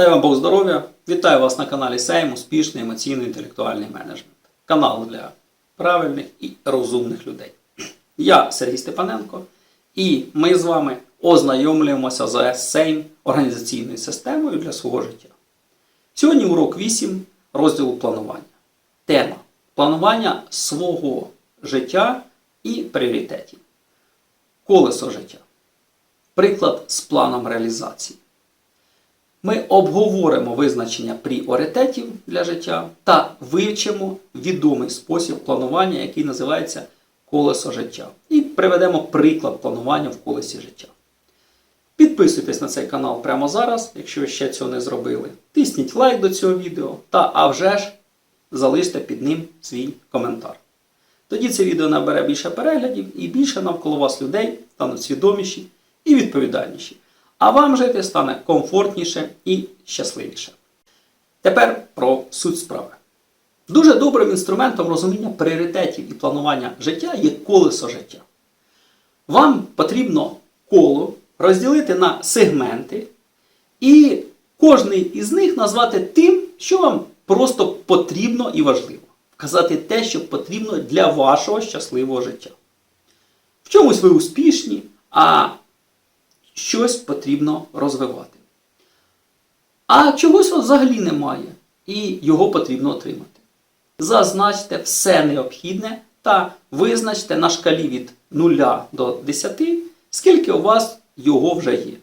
Дай вам Бог здоров'я! Вітаю вас на каналі Сейм Успішний емоційно-інтелектуальний менеджмент. Канал для правильних і розумних людей. Я Сергій Степаненко, і ми з вами ознайомлюємося з Сейм організаційною системою для свого життя. Сьогодні урок 8 розділу планування. Тема планування свого життя і пріоритетів. Колесо життя. Приклад з планом реалізації. Ми обговоримо визначення пріоритетів для життя та вивчимо відомий спосіб планування, який називається колесо життя. І приведемо приклад планування в колесі життя. Підписуйтесь на цей канал прямо зараз, якщо ви ще цього не зробили. Тисніть лайк до цього відео та а вже ж залиште під ним свій коментар. Тоді це відео набере більше переглядів і більше навколо вас людей стануть свідоміші і відповідальніші. А вам жити стане комфортніше і щасливіше. Тепер про суть справи. Дуже добрим інструментом розуміння пріоритетів і планування життя є колесо життя. Вам потрібно коло розділити на сегменти, і кожний із них назвати тим, що вам просто потрібно і важливо. Вказати те, що потрібно для вашого щасливого життя. В чомусь ви успішні, а щось потрібно розвивати. А чогось взагалі немає, і його потрібно отримати. Зазначте все необхідне та визначте на шкалі від 0 до 10, скільки у вас його вже є.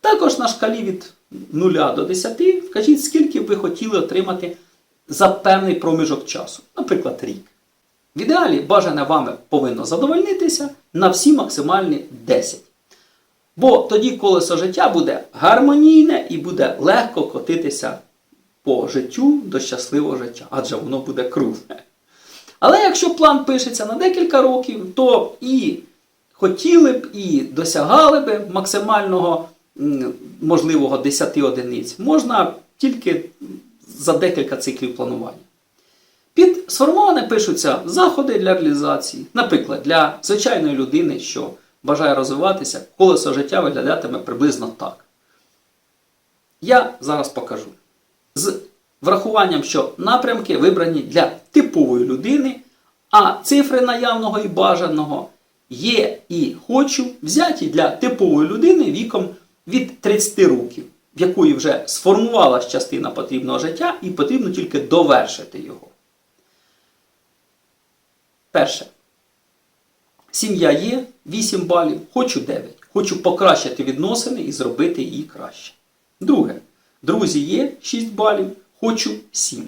Також на шкалі від 0 до 10 вкажіть, скільки ви хотіли отримати за певний проміжок часу, наприклад, рік. В ідеалі бажане вами повинно задовольнитися на всі максимальні 10. Бо тоді колесо життя буде гармонійне і буде легко котитися по життю до щасливого життя, адже воно буде кругле. Але якщо план пишеться на декілька років, то і хотіли б, і досягали б максимального можливого 10 одиниць, можна тільки за декілька циклів планування. Під сформоване пишуться заходи для реалізації, наприклад, для звичайної людини, що бажає розвиватися, колесо життя виглядатиме приблизно так. Я зараз покажу. З врахуванням, що напрямки вибрані для типової людини, а цифри наявного і бажаного є і хочу взяті для типової людини віком від 30 років, в якої вже сформувалась частина потрібного життя, і потрібно тільки довершити його. Перше. Сім'я є 8 балів, хочу 9. Хочу покращити відносини і зробити її краще. Друге. Друзі є 6 балів, хочу 7.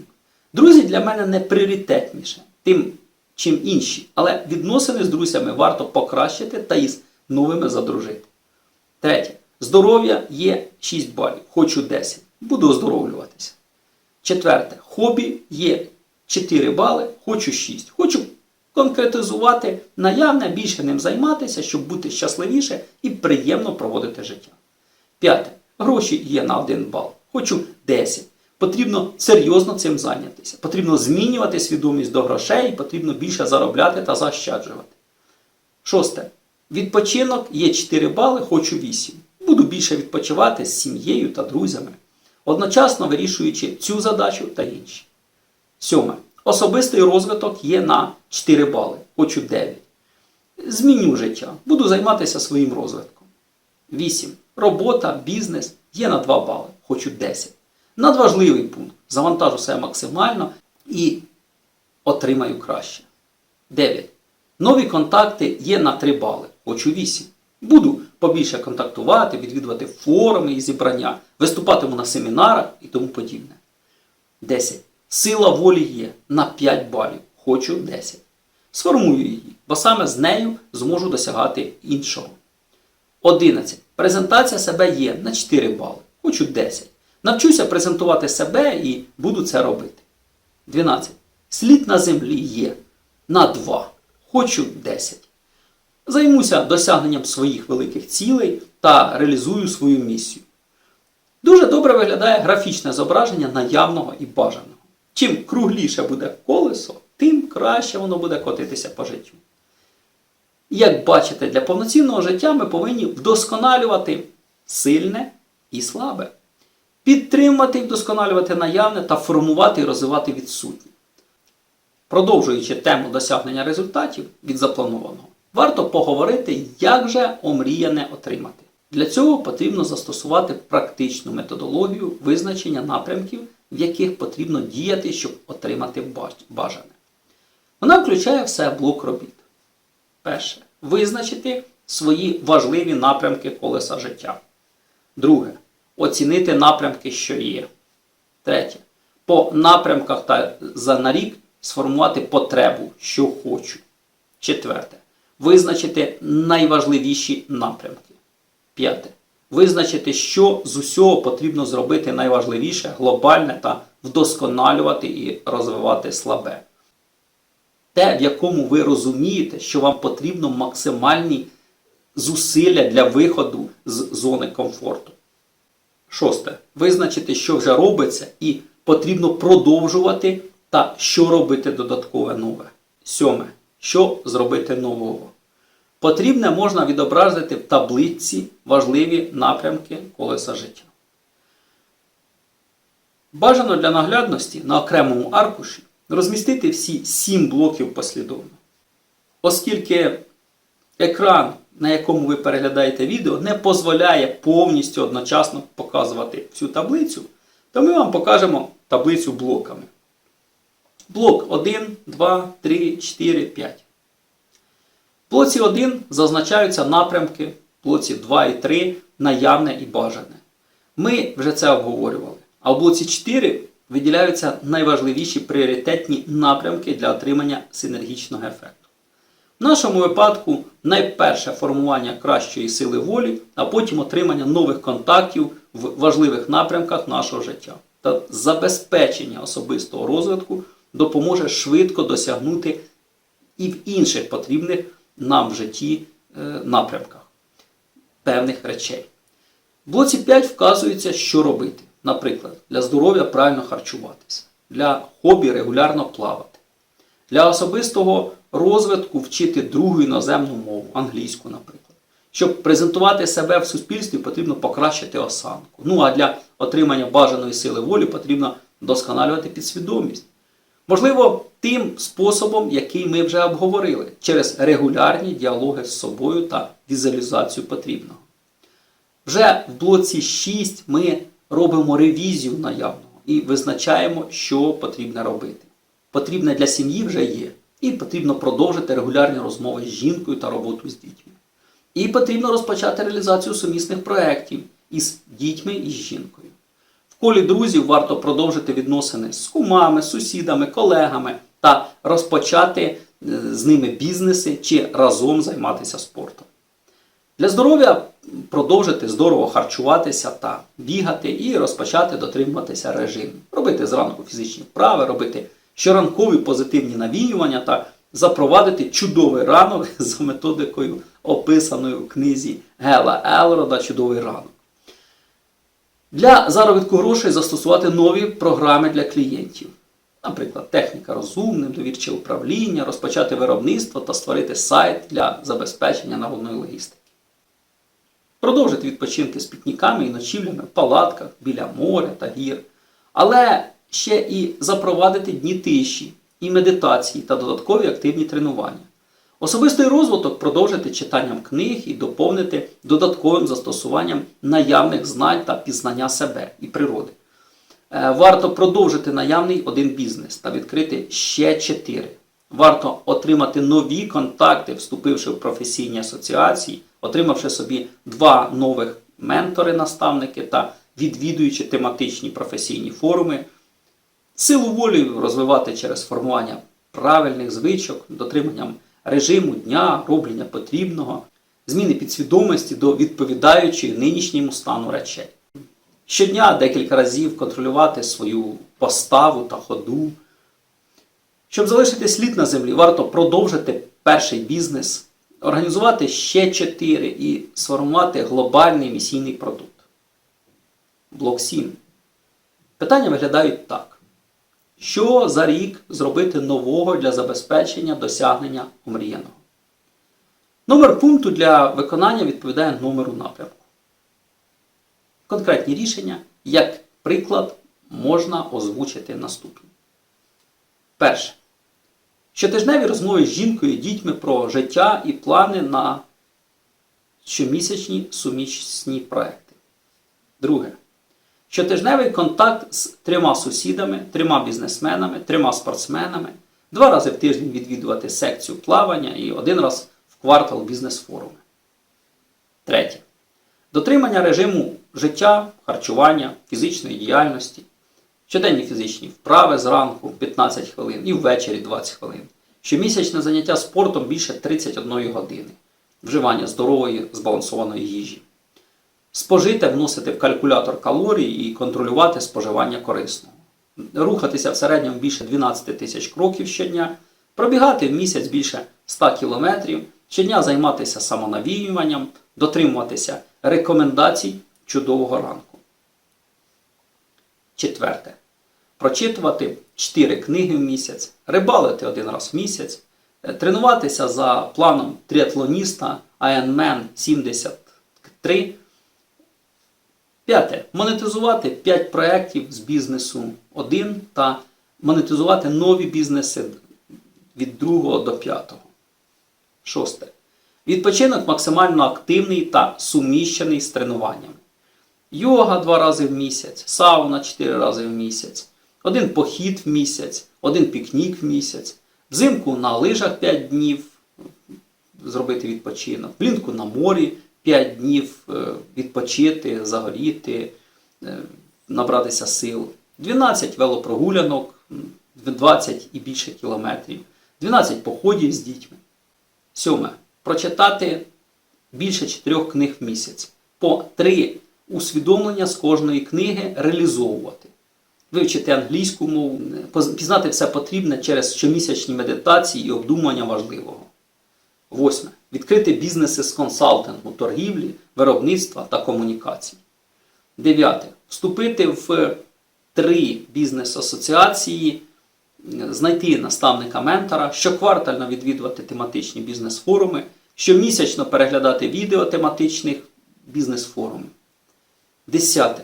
Друзі для мене не пріоритетніше, тим, чим інші. Але відносини з друзями варто покращити та із новими задружити. Третє. Здоров'я є 6 балів, хочу 10. Буду оздоровлюватися. Четверте. Хобі є 4 бали, хочу 6. Хочу конкретизувати наявне, більше ним займатися, щоб бути щасливіше і приємно проводити життя. П'яте. Гроші є на 1 бал. Хочу 10. Потрібно серйозно цим зайнятися. Потрібно змінювати свідомість до грошей, потрібно більше заробляти та заощаджувати. Шосте. Відпочинок є 4 бали, хочу 8. Буду більше відпочивати з сім'єю та друзями, одночасно вирішуючи цю задачу та інші. Сьоме. Особистий розвиток є на 4 бали, хочу 9. Зміню життя. Буду займатися своїм розвитком. 8. Робота, бізнес є на 2 бали, хочу 10. Надважливий пункт. Завантажу себе максимально і отримаю краще. 9. Нові контакти є на 3 бали, хочу 8. Буду побільше контактувати, відвідувати форуми і зібрання, виступатиму на семінарах і тому подібне. 10. Сила волі є на 5 балів, хочу 10. Сформую її, бо саме з нею зможу досягати іншого. 11. Презентація себе є на 4 бали, хочу 10. Навчуся презентувати себе і буду це робити. 12. Слід на землі є на 2, хочу 10. Займуся досягненням своїх великих цілей та реалізую свою місію. Дуже добре виглядає графічне зображення наявного і бажаного. Чим кругліше буде колесо, тим краще воно буде котитися по життю. Як бачите, для повноцінного життя ми повинні вдосконалювати сильне і слабе. підтримувати і вдосконалювати наявне та формувати і розвивати відсутнє. Продовжуючи тему досягнення результатів від запланованого, варто поговорити, як же омріяне отримати. Для цього потрібно застосувати практичну методологію визначення напрямків, в яких потрібно діяти, щоб отримати баж- бажане. Вона включає в себе блок робіт. Перше. Визначити свої важливі напрямки колеса життя. Друге. Оцінити напрямки, що є. Третє. По напрямках та за на рік сформувати потребу, що хочу. Четверте. Визначити найважливіші напрямки. П'яте. Визначити, що з усього потрібно зробити найважливіше, глобальне та вдосконалювати і розвивати слабе. Те, в якому ви розумієте, що вам потрібно максимальні зусилля для виходу з зони комфорту. Шосте. Визначити, що вже робиться, і потрібно продовжувати та що робити додаткове нове. Сьоме. Що зробити нового. Потрібне можна відобразити в таблиці важливі напрямки колеса життя. Бажано для наглядності на окремому аркуші розмістити всі сім блоків послідовно. Оскільки екран, на якому ви переглядаєте відео, не дозволяє повністю одночасно показувати всю таблицю, то ми вам покажемо таблицю блоками. Блок 1, 2, 3, 4, 5. В блоці 1 зазначаються напрямки, в блоці 2 і 3 наявне і бажане. Ми вже це обговорювали. А в блоці 4 виділяються найважливіші пріоритетні напрямки для отримання синергічного ефекту. В нашому випадку найперше формування кращої сили волі, а потім отримання нових контактів в важливих напрямках нашого життя. Та забезпечення особистого розвитку допоможе швидко досягнути і в інших потрібних нам в житті е, напрямках певних речей. В блоці 5 вказується, що робити. Наприклад, для здоров'я правильно харчуватися, для хобі регулярно плавати, для особистого розвитку вчити другу іноземну мову, англійську, наприклад. Щоб презентувати себе в суспільстві, потрібно покращити осанку. Ну а для отримання бажаної сили волі потрібно досконалювати підсвідомість. Можливо, тим способом, який ми вже обговорили, через регулярні діалоги з собою та візуалізацію потрібного. Вже в блоці 6 ми робимо ревізію наявного і визначаємо, що потрібно робити. Потрібне для сім'ї вже є. І потрібно продовжити регулярні розмови з жінкою та роботу з дітьми. І потрібно розпочати реалізацію сумісних проєктів із дітьми і з жінкою. Колі друзів варто продовжити відносини з кумами, сусідами, колегами та розпочати е, з ними бізнеси чи разом займатися спортом. Для здоров'я продовжити здорово харчуватися та бігати і розпочати дотримуватися режиму. Робити зранку фізичні вправи, робити щоранкові позитивні навіювання та запровадити чудовий ранок за методикою, описаною в книзі Гела Елрода Чудовий ранок. Для заробітку грошей застосувати нові програми для клієнтів. Наприклад, техніка розумне, довірче управління, розпочати виробництво та створити сайт для забезпечення народної логістики. Продовжити відпочинки з пікніками і ночівлями в палатках біля моря та гір. Але ще і запровадити дні тиші, і медитації та додаткові активні тренування. Особистий розвиток продовжити читанням книг і доповнити додатковим застосуванням наявних знань та пізнання себе і природи. Е, Варто продовжити наявний один бізнес та відкрити ще чотири. Варто отримати нові контакти, вступивши в професійні асоціації, отримавши собі два нових ментори-наставники та відвідуючи тематичні професійні форуми. Силу волі розвивати через формування правильних звичок, дотриманням режиму дня, роблення потрібного, зміни підсвідомості до відповідаючої нинішньому стану речей. Щодня декілька разів контролювати свою поставу та ходу. Щоб залишити слід на землі, варто продовжити перший бізнес, організувати ще чотири і сформувати глобальний місійний продукт. Блок 7. Питання виглядають так. Що за рік зробити нового для забезпечення досягнення омріяного? Номер пункту для виконання відповідає номеру напрямку. Конкретні рішення, як приклад можна озвучити наступний. Перше. Щотижневі розмови з жінкою і дітьми про життя і плани на щомісячні сумісні проекти. Друге. Щотижневий контакт з трьома сусідами, трьома бізнесменами, трьома спортсменами, два рази в тиждень відвідувати секцію плавання і один раз в квартал бізнес-форуми. Третє. Дотримання режиму життя, харчування, фізичної діяльності, щоденні фізичні вправи зранку 15 хвилин і ввечері 20 хвилин. Щомісячне заняття спортом більше 31 години, вживання здорової збалансованої їжі. Спожите вносити в калькулятор калорій і контролювати споживання корисного. Рухатися в середньому більше 12 тисяч кроків щодня, пробігати в місяць більше 100 кілометрів, щодня займатися самонавіюванням, дотримуватися рекомендацій чудового ранку. Четверте. Прочитувати 4 книги в місяць, рибалити один раз в місяць, е, тренуватися за планом тріатлоніста Ironman 73. П'яте. Монетизувати 5 проєктів з бізнесу 1 та монетизувати нові бізнеси від 2 до 5. Шосте. Відпочинок максимально активний та суміщений з тренуванням. Йога два рази в місяць, сауна 4 рази в місяць, один похід в місяць, один пікнік в місяць, взимку на лижах 5 днів зробити відпочинок, влітку на морі 5 днів е, відпочити, загоріти, е, набратися сил, 12 велопрогулянок, 20 і більше кілометрів, 12 походів з дітьми. Сьоме. Прочитати більше 4 книг в місяць. По 3 усвідомлення з кожної книги реалізовувати. Вивчити англійську мову, пізнати все потрібне через щомісячні медитації і обдумування важливого. Восьме. Відкрити бізнеси з консалтингу, торгівлі, виробництва та комунікацій. Дев'яте. Вступити в три бізнес-асоціації, знайти наставника-ментора, щоквартально відвідувати тематичні бізнес-форуми, щомісячно переглядати відео тематичних бізнес-форумів. Десяте.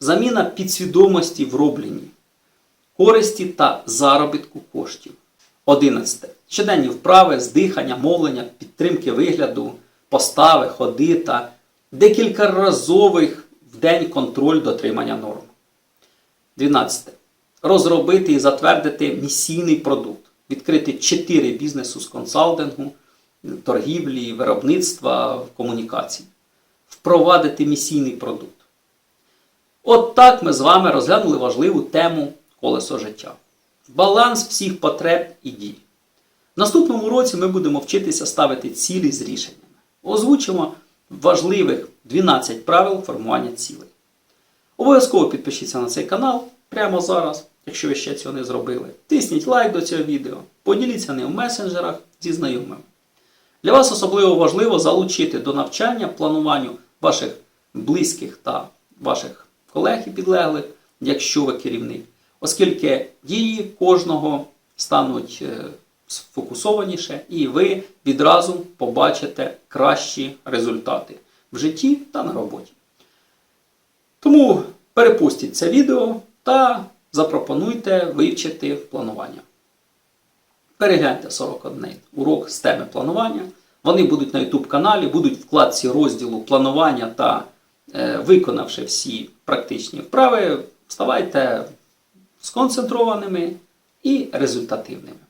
Заміна підсвідомості в робленні, користі та заробітку коштів. Одинадцяте. Щоденні вправи з дихання, мовлення, підтримки вигляду, постави, ходи та декількаразових в день контроль дотримання норм. 12. Розробити і затвердити місійний продукт. Відкрити 4 бізнесу з консалтингу, торгівлі, виробництва, комунікацій. Впровадити місійний продукт. От так ми з вами розглянули важливу тему колесо життя. Баланс всіх потреб і дій. Наступному році ми будемо вчитися ставити цілі з рішеннями. Озвучимо важливих 12 правил формування цілей. Обов'язково підпишіться на цей канал прямо зараз, якщо ви ще цього не зробили. Тисніть лайк до цього відео, поділіться ним в месенджерах зі знайомими. Для вас особливо важливо залучити до навчання плануванню ваших близьких та ваших колег і підлеглих, якщо ви керівник, оскільки дії кожного стануть е, сфокусованіше, і ви відразу побачите кращі результати в житті та на роботі. Тому перепустіть це відео та запропонуйте вивчити планування. Перегляньте 41 урок з теми планування. Вони будуть на YouTube каналі, будуть вкладці розділу планування та е, виконавши всі практичні вправи, ставайте сконцентрованими і результативними.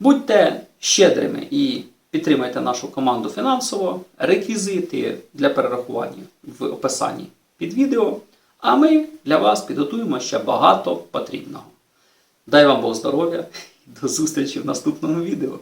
Будьте щедрими і підтримайте нашу команду фінансово. Реквізити для перерахування в описанні під відео. А ми для вас підготуємо ще багато потрібного. Дай вам Бог здоров'я і до зустрічі в наступному відео.